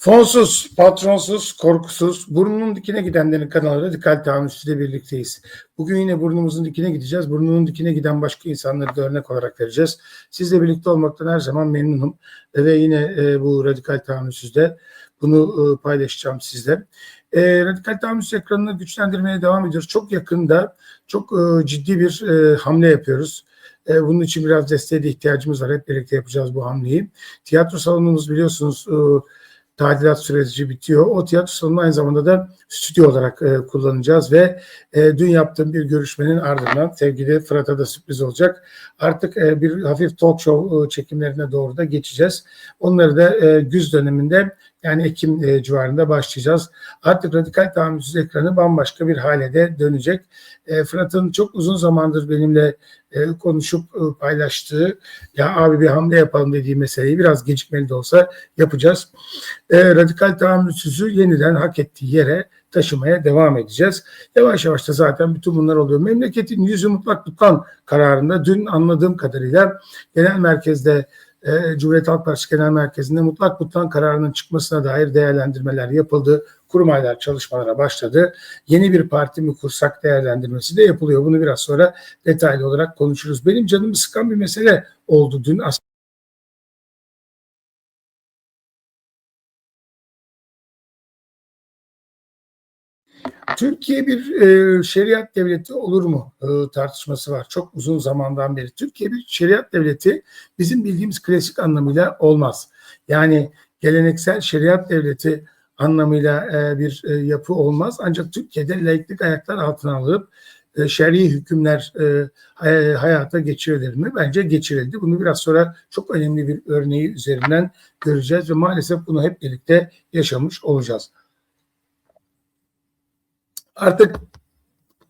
Fonsuz, patronsuz, korkusuz, burnunun dikine gidenlerin kanalı Radikal Tahammülsüz ile birlikteyiz. Bugün yine burnumuzun dikine gideceğiz. Burnunun dikine giden başka insanları da örnek olarak vereceğiz. Sizle birlikte olmaktan her zaman memnunum. Ve yine e, bu Radikal Tahammülsüz'de bunu e, paylaşacağım sizle. E, Radikal Tahammülsüz ekranını güçlendirmeye devam ediyoruz. Çok yakında çok e, ciddi bir e, hamle yapıyoruz. E, bunun için biraz desteğe de ihtiyacımız var. Hep birlikte yapacağız bu hamleyi. Tiyatro salonumuz biliyorsunuz e, tadilat süreci bitiyor. O tiyatro salonunu aynı zamanda da stüdyo olarak e, kullanacağız ve e, dün yaptığım bir görüşmenin ardından sevgili Fırat'a da sürpriz olacak. Artık e, bir hafif talk show e, çekimlerine doğru da geçeceğiz. Onları da e, güz döneminde yani Ekim e, civarında başlayacağız. Artık radikal tahammülsüz ekranı bambaşka bir hale de dönecek. E, Fırat'ın çok uzun zamandır benimle e, konuşup e, paylaştığı ya abi bir hamle yapalım dediği meseleyi biraz gecikmeli de olsa yapacağız. E, radikal tahammülsüzü yeniden hak ettiği yere taşımaya devam edeceğiz. Yavaş yavaş da zaten bütün bunlar oluyor. Memleketin yüzü mutlak tutan kararında dün anladığım kadarıyla genel merkezde e, Cumhuriyet Halk Partisi Genel Merkezi'nde mutlak mutlak kararının çıkmasına dair değerlendirmeler yapıldı. Kurmaylar çalışmalara başladı. Yeni bir parti mi kursak değerlendirmesi de yapılıyor. Bunu biraz sonra detaylı olarak konuşuruz. Benim canımı sıkan bir mesele oldu dün. Türkiye bir e, şeriat devleti olur mu e, tartışması var. Çok uzun zamandan beri. Türkiye bir şeriat devleti bizim bildiğimiz klasik anlamıyla olmaz. Yani geleneksel şeriat devleti anlamıyla e, bir e, yapı olmaz. Ancak Türkiye'de laiklik ayaklar altına alıp e, şer'i hükümler e, hayata geçirilir mi? Bence geçirildi. Bunu biraz sonra çok önemli bir örneği üzerinden göreceğiz ve maalesef bunu hep birlikte yaşamış olacağız. Artık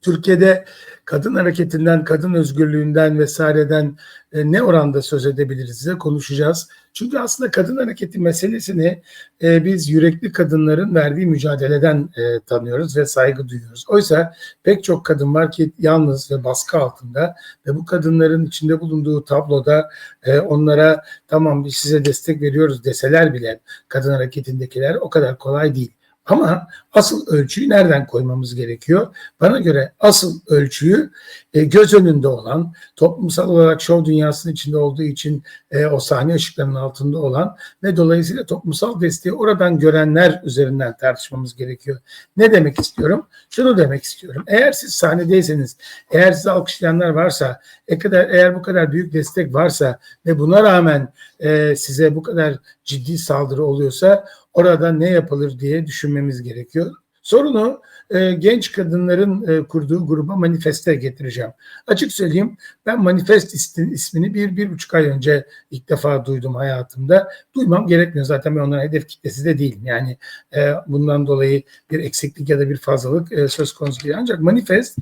Türkiye'de kadın hareketinden, kadın özgürlüğünden vesaireden e, ne oranda söz edebiliriz size konuşacağız. Çünkü aslında kadın hareketi meselesini e, biz yürekli kadınların verdiği mücadeleden e, tanıyoruz ve saygı duyuyoruz. Oysa pek çok kadın var ki yalnız ve baskı altında ve bu kadınların içinde bulunduğu tabloda e, onlara tamam biz size destek veriyoruz deseler bile kadın hareketindekiler o kadar kolay değil. Ama asıl ölçüyü nereden koymamız gerekiyor? Bana göre asıl ölçüyü e, göz önünde olan, toplumsal olarak şov dünyasının içinde olduğu için e, o sahne ışıklarının altında olan ve dolayısıyla toplumsal desteği oradan görenler üzerinden tartışmamız gerekiyor. Ne demek istiyorum? Şunu demek istiyorum. Eğer siz sahnedeyseniz, eğer sizi alkışlayanlar varsa, e kadar, eğer bu kadar büyük destek varsa ve buna rağmen e, size bu kadar ciddi saldırı oluyorsa orada ne yapılır diye düşünmemiz gerekiyor. Sorunu e, genç kadınların e, kurduğu gruba manifeste getireceğim. Açık söyleyeyim ben manifest ismini bir, bir buçuk ay önce ilk defa duydum hayatımda. Duymam gerekmiyor zaten ben onların hedef kitlesi de değilim. Yani e, bundan dolayı bir eksiklik ya da bir fazlalık e, söz konusu değil. Ancak manifest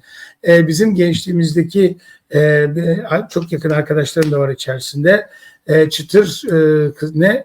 e, bizim gençliğimizdeki e, çok yakın arkadaşlarım da var içerisinde. E, çıtır e, ne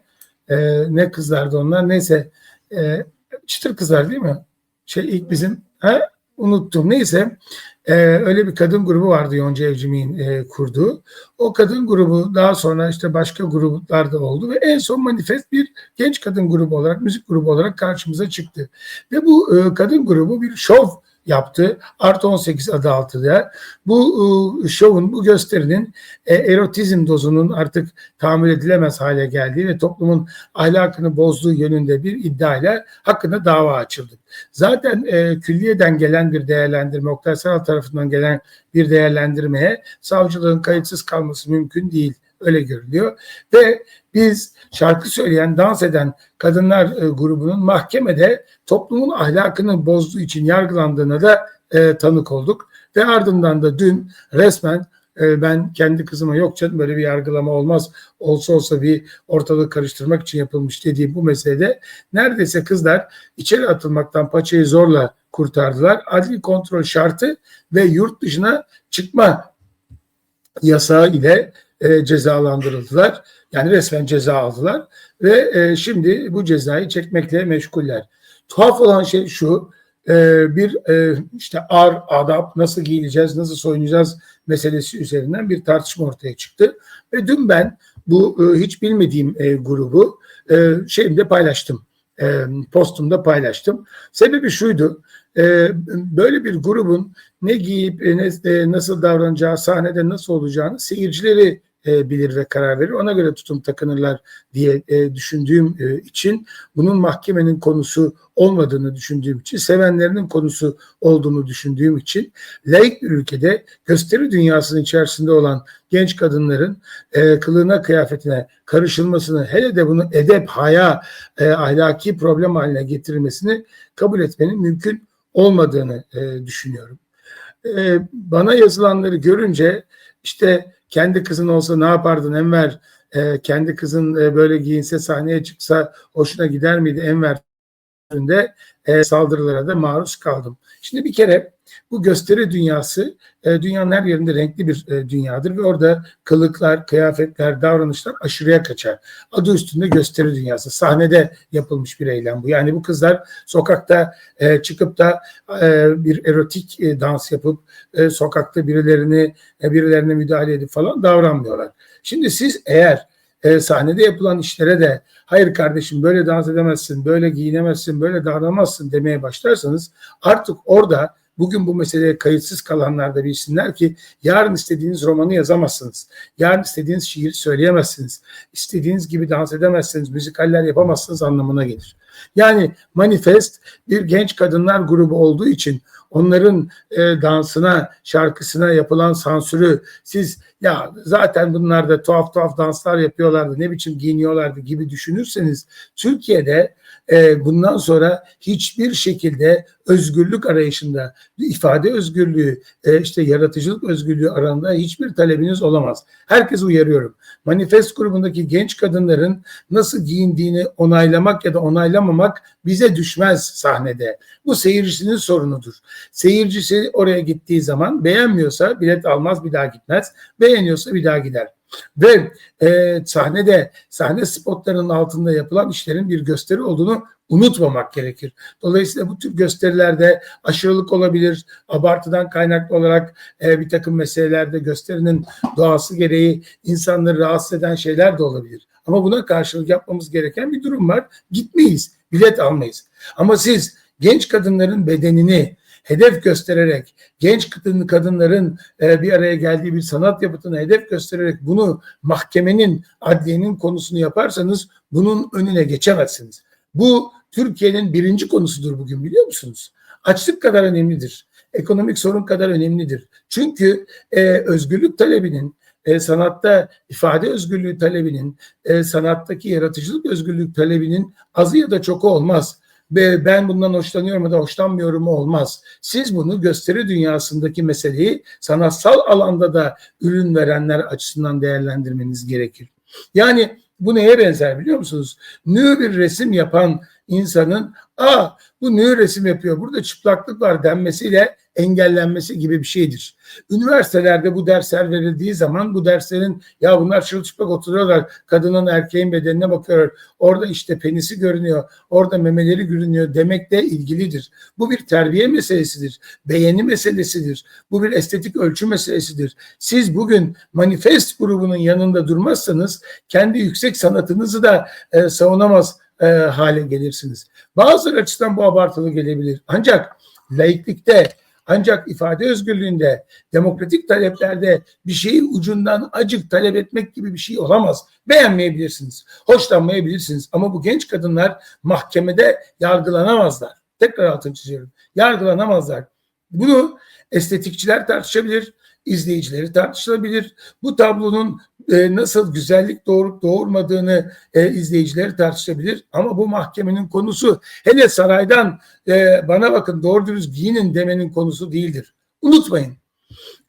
e, ne kızlardı onlar neyse e, çıtır kızlar değil mi? Şey ilk bizim ha, unuttum neyse e, öyle bir kadın grubu vardı Yonca Evcimik'in e, kurduğu. O kadın grubu daha sonra işte başka gruplar da oldu ve en son manifest bir genç kadın grubu olarak müzik grubu olarak karşımıza çıktı. Ve bu e, kadın grubu bir şov yaptı. Artı 18 adı altında. Bu e, şovun, bu gösterinin e, erotizm dozunun artık tahammül edilemez hale geldiği ve toplumun ahlakını bozduğu yönünde bir iddiayla hakkında dava açıldı. Zaten e, külliyeden gelen bir değerlendirme, Oktay Saral tarafından gelen bir değerlendirmeye savcılığın kayıtsız kalması mümkün değil öyle görülüyor. Ve biz şarkı söyleyen, dans eden kadınlar e, grubunun mahkemede toplumun ahlakını bozduğu için yargılandığına da e, tanık olduk. Ve ardından da dün resmen e, ben kendi kızıma yok canım böyle bir yargılama olmaz. Olsa olsa bir ortalığı karıştırmak için yapılmış dediğim bu meselede neredeyse kızlar içeri atılmaktan paçayı zorla kurtardılar. Adli kontrol şartı ve yurt dışına çıkma yasağı ile e, cezalandırıldılar. Yani resmen ceza aldılar ve e, şimdi bu cezayı çekmekle meşguller. Tuhaf olan şey şu, e, bir e, işte ar, adap, nasıl giyineceğiz, nasıl soyunacağız meselesi üzerinden bir tartışma ortaya çıktı. Ve dün ben bu e, hiç bilmediğim e, grubu e, şeyimde paylaştım. e, postumda paylaştım. Sebebi şuydu. E, böyle bir grubun ne giyip e, ne, e, nasıl davranacağı, sahnede nasıl olacağını seyircileri e, bilir ve karar verir. Ona göre tutum takınırlar diye e, düşündüğüm e, için bunun mahkemenin konusu olmadığını düşündüğüm için, sevenlerinin konusu olduğunu düşündüğüm için laik bir ülkede gösteri dünyasının içerisinde olan genç kadınların e, kılığına kıyafetine karışılmasını hele de bunu edep, haya, e, ahlaki problem haline getirilmesini kabul etmenin mümkün olmadığını e, düşünüyorum. E, bana yazılanları görünce işte kendi kızın olsa ne yapardın Enver? E, kendi kızın e, böyle giyinse sahneye çıksa hoşuna gider miydi Enver? De e, saldırılara da maruz kaldım. Şimdi bir kere bu gösteri dünyası e, dünyanın her yerinde renkli bir e, dünyadır ve orada kılıklar, kıyafetler, davranışlar aşırıya kaçar. Adı üstünde gösteri dünyası. Sahnede yapılmış bir eylem bu. Yani bu kızlar sokakta e, çıkıp da e, bir erotik e, dans yapıp e, sokakta birilerini e, birilerine müdahale edip falan davranmıyorlar. Şimdi siz eğer e, sahnede yapılan işlere de hayır kardeşim böyle dans edemezsin, böyle giyinemezsin, böyle davranamazsın demeye başlarsanız artık orada bugün bu meseleye kayıtsız kalanlar da bilsinler ki yarın istediğiniz romanı yazamazsınız. Yarın istediğiniz şiiri söyleyemezsiniz. İstediğiniz gibi dans edemezsiniz, müzikaller yapamazsınız anlamına gelir. Yani manifest bir genç kadınlar grubu olduğu için onların e, dansına, şarkısına yapılan sansürü siz ya zaten bunlar da tuhaf tuhaf danslar yapıyorlardı, ne biçim giyiniyorlardı gibi düşünürseniz Türkiye'de e, bundan sonra hiçbir şekilde özgürlük arayışında ifade özgürlüğü, e, işte yaratıcılık özgürlüğü arasında hiçbir talebiniz olamaz. Herkes uyarıyorum. Manifest grubundaki genç kadınların nasıl giyindiğini onaylamak ya da onaylamamak bize düşmez sahnede. Bu seyircisinin sorunudur. Seyircisi oraya gittiği zaman beğenmiyorsa bilet almaz bir daha gitmez. Beğeniyorsa bir daha gider. Ve e, sahnede sahne spotlarının altında yapılan işlerin bir gösteri olduğunu unutmamak gerekir. Dolayısıyla bu tür gösterilerde aşırılık olabilir, abartıdan kaynaklı olarak e, bir takım meselelerde gösterinin doğası gereği insanları rahatsız eden şeyler de olabilir. Ama buna karşılık yapmamız gereken bir durum var. Gitmeyiz, bilet almayız. Ama siz genç kadınların bedenini, hedef göstererek genç kadın kadınların e, bir araya geldiği bir sanat yapıtını hedef göstererek bunu mahkemenin, adliyenin konusunu yaparsanız bunun önüne geçemezsiniz. Bu Türkiye'nin birinci konusudur bugün biliyor musunuz? Açlık kadar önemlidir. Ekonomik sorun kadar önemlidir. Çünkü e, özgürlük talebinin e, sanatta ifade özgürlüğü talebinin, e, sanattaki yaratıcılık özgürlük talebinin azı ya da çoku olmaz ve ben bundan hoşlanıyorum da hoşlanmıyorum olmaz. Siz bunu gösteri dünyasındaki meseleyi sanatsal alanda da ürün verenler açısından değerlendirmeniz gerekir. Yani bu neye benzer biliyor musunuz? Nü bir resim yapan insanın aa bu nü resim yapıyor burada çıplaklık var denmesiyle engellenmesi gibi bir şeydir. Üniversitelerde bu dersler verildiği zaman bu derslerin ya bunlar çırılçıplak oturuyorlar kadının erkeğin bedenine bakıyor orada işte penisi görünüyor orada memeleri görünüyor demekle ilgilidir. Bu bir terbiye meselesidir. Beğeni meselesidir. Bu bir estetik ölçü meselesidir. Siz bugün manifest grubunun yanında durmazsanız kendi yüksek sanatınızı da e, savunamaz e, hale gelirsiniz. Bazıları açısından bu abartılı gelebilir. Ancak laiklikte ancak ifade özgürlüğünde, demokratik taleplerde bir şeyi ucundan acık talep etmek gibi bir şey olamaz. Beğenmeyebilirsiniz, hoşlanmayabilirsiniz ama bu genç kadınlar mahkemede yargılanamazlar. Tekrar altını çiziyorum. Yargılanamazlar. Bunu estetikçiler tartışabilir, izleyicileri tartışılabilir. Bu tablonun e, nasıl güzellik doğurup doğurmadığını e, izleyicileri tartışabilir. Ama bu mahkemenin konusu hele saraydan e, bana bakın doğru dürüst giyinin demenin konusu değildir. Unutmayın.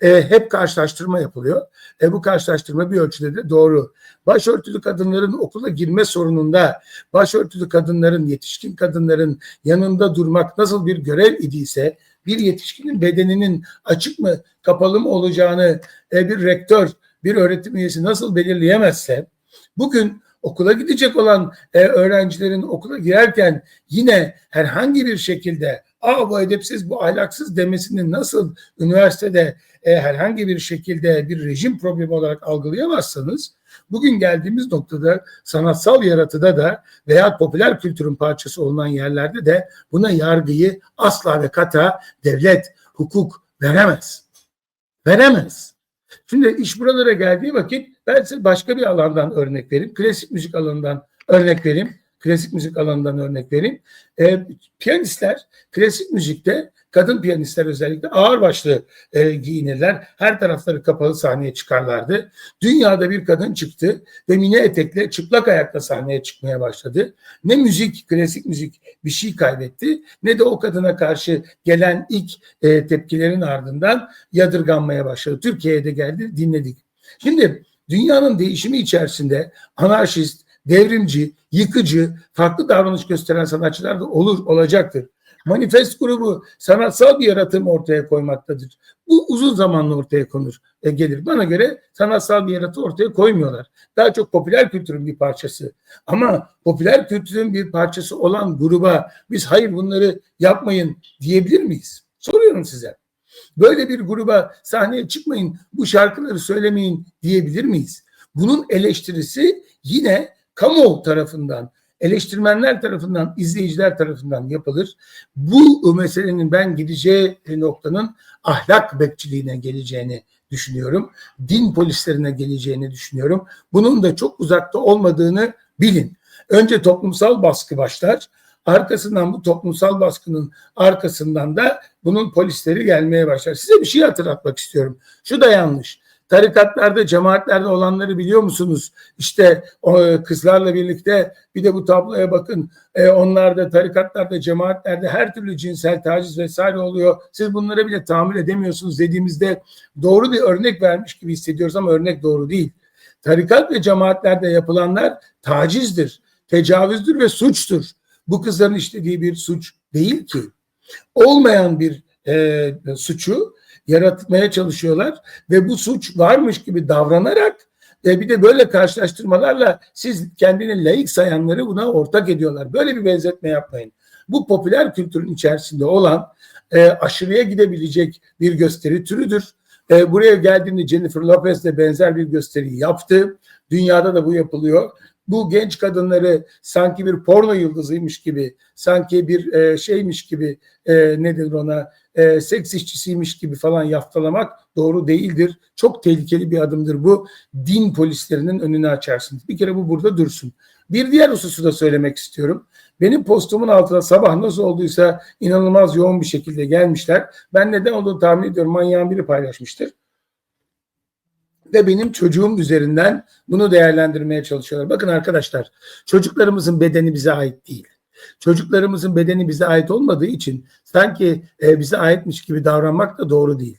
E, hep karşılaştırma yapılıyor. E, bu karşılaştırma bir ölçüde de doğru. Başörtülü kadınların okula girme sorununda başörtülü kadınların, yetişkin kadınların yanında durmak nasıl bir görev idiyse bir yetişkinin bedeninin açık mı kapalı mı olacağını e, bir rektör, bir öğretim üyesi nasıl belirleyemezse bugün okula gidecek olan e, öğrencilerin okula girerken yine herhangi bir şekilde Aa bu edepsiz, bu ahlaksız demesini nasıl üniversitede e, herhangi bir şekilde bir rejim problemi olarak algılayamazsanız Bugün geldiğimiz noktada sanatsal yaratıda da veya popüler kültürün parçası olunan yerlerde de buna yargıyı asla ve kata devlet, hukuk veremez. Veremez. Şimdi iş buralara geldiği vakit ben size başka bir alandan örnek vereyim. Klasik müzik alanından örnek vereyim. Klasik müzik alanından örnek vereyim. E, piyanistler klasik müzikte kadın piyanistler özellikle ağır başlı e, giyinirler. Her tarafları kapalı sahneye çıkarlardı. Dünyada bir kadın çıktı ve mini etekle çıplak ayakla sahneye çıkmaya başladı. Ne müzik, klasik müzik bir şey kaybetti ne de o kadına karşı gelen ilk e, tepkilerin ardından yadırganmaya başladı. Türkiye'ye de geldi dinledik. Şimdi dünyanın değişimi içerisinde anarşist, devrimci, yıkıcı, farklı davranış gösteren sanatçılar da olur, olacaktır. Manifest grubu sanatsal bir yaratım ortaya koymaktadır. Bu uzun zamanla ortaya konur, e, gelir. Bana göre sanatsal bir yaratım ortaya koymuyorlar. Daha çok popüler kültürün bir parçası. Ama popüler kültürün bir parçası olan gruba biz hayır bunları yapmayın diyebilir miyiz? Soruyorum size. Böyle bir gruba sahneye çıkmayın, bu şarkıları söylemeyin diyebilir miyiz? Bunun eleştirisi yine kamu tarafından, eleştirmenler tarafından, izleyiciler tarafından yapılır. Bu meselenin ben gideceği noktanın ahlak bekçiliğine geleceğini düşünüyorum. Din polislerine geleceğini düşünüyorum. Bunun da çok uzakta olmadığını bilin. Önce toplumsal baskı başlar. Arkasından bu toplumsal baskının arkasından da bunun polisleri gelmeye başlar. Size bir şey hatırlatmak istiyorum. Şu da yanlış tarikatlarda, cemaatlerde olanları biliyor musunuz? İşte o kızlarla birlikte bir de bu tabloya bakın. E, onlar da tarikatlarda, cemaatlerde her türlü cinsel taciz vesaire oluyor. Siz bunlara bile tahammül edemiyorsunuz dediğimizde doğru bir örnek vermiş gibi hissediyoruz ama örnek doğru değil. Tarikat ve cemaatlerde yapılanlar tacizdir, tecavüzdür ve suçtur. Bu kızların işlediği bir suç değil ki. Olmayan bir e, suçu yaratmaya çalışıyorlar ve bu suç varmış gibi davranarak ve bir de böyle karşılaştırmalarla siz kendini layık sayanları buna ortak ediyorlar. Böyle bir benzetme yapmayın. Bu popüler kültürün içerisinde olan e, aşırıya gidebilecek bir gösteri türüdür. E, buraya geldiğinde Jennifer Lopez de benzer bir gösteri yaptı. Dünyada da bu yapılıyor bu genç kadınları sanki bir porno yıldızıymış gibi, sanki bir e, şeymiş gibi e, nedir ona e, seks işçisiymiş gibi falan yaftalamak doğru değildir. Çok tehlikeli bir adımdır bu. Din polislerinin önünü açarsınız. Bir kere bu burada dursun. Bir diğer hususu da söylemek istiyorum. Benim postumun altına sabah nasıl olduysa inanılmaz yoğun bir şekilde gelmişler. Ben neden olduğunu tahmin ediyorum. Manyağın biri paylaşmıştır ve benim çocuğum üzerinden bunu değerlendirmeye çalışıyorlar. Bakın arkadaşlar çocuklarımızın bedeni bize ait değil. Çocuklarımızın bedeni bize ait olmadığı için sanki e, bize aitmiş gibi davranmak da doğru değil.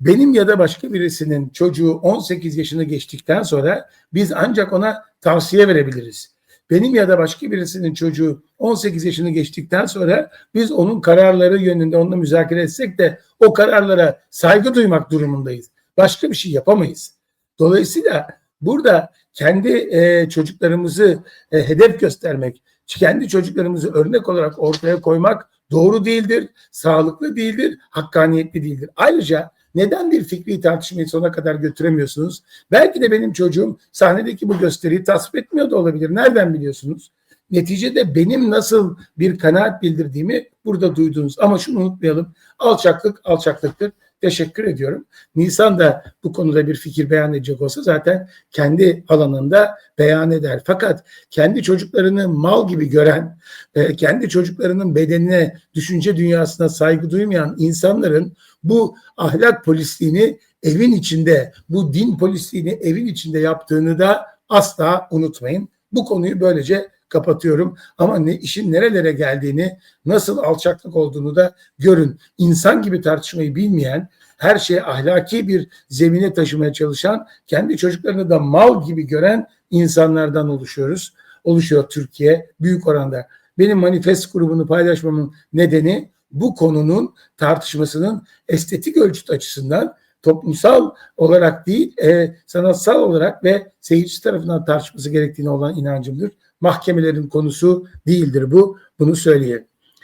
Benim ya da başka birisinin çocuğu 18 yaşını geçtikten sonra biz ancak ona tavsiye verebiliriz. Benim ya da başka birisinin çocuğu 18 yaşını geçtikten sonra biz onun kararları yönünde onunla müzakere etsek de o kararlara saygı duymak durumundayız. Başka bir şey yapamayız. Dolayısıyla burada kendi e, çocuklarımızı e, hedef göstermek, kendi çocuklarımızı örnek olarak ortaya koymak doğru değildir, sağlıklı değildir, hakkaniyetli değildir. Ayrıca neden bir fikri tartışmayı sona kadar götüremiyorsunuz? Belki de benim çocuğum sahnedeki bu gösteriyi tasvip etmiyor da olabilir. Nereden biliyorsunuz? Neticede benim nasıl bir kanaat bildirdiğimi burada duydunuz. Ama şunu unutmayalım. Alçaklık alçaklıktır teşekkür ediyorum. Nisan da bu konuda bir fikir beyan edecek olsa zaten kendi alanında beyan eder. Fakat kendi çocuklarını mal gibi gören, e, kendi çocuklarının bedenine, düşünce dünyasına saygı duymayan insanların bu ahlak polisliğini evin içinde, bu din polisliğini evin içinde yaptığını da asla unutmayın. Bu konuyu böylece kapatıyorum. Ama ne işin nerelere geldiğini, nasıl alçaklık olduğunu da görün. İnsan gibi tartışmayı bilmeyen, her şeyi ahlaki bir zemine taşımaya çalışan, kendi çocuklarını da mal gibi gören insanlardan oluşuyoruz. Oluşuyor Türkiye büyük oranda. Benim manifest grubunu paylaşmamın nedeni bu konunun tartışmasının estetik ölçüt açısından toplumsal olarak değil, e, sanatsal olarak ve seyirci tarafından tartışması gerektiğine olan inancımdır mahkemelerin konusu değildir bu. Bunu söyleyeyim.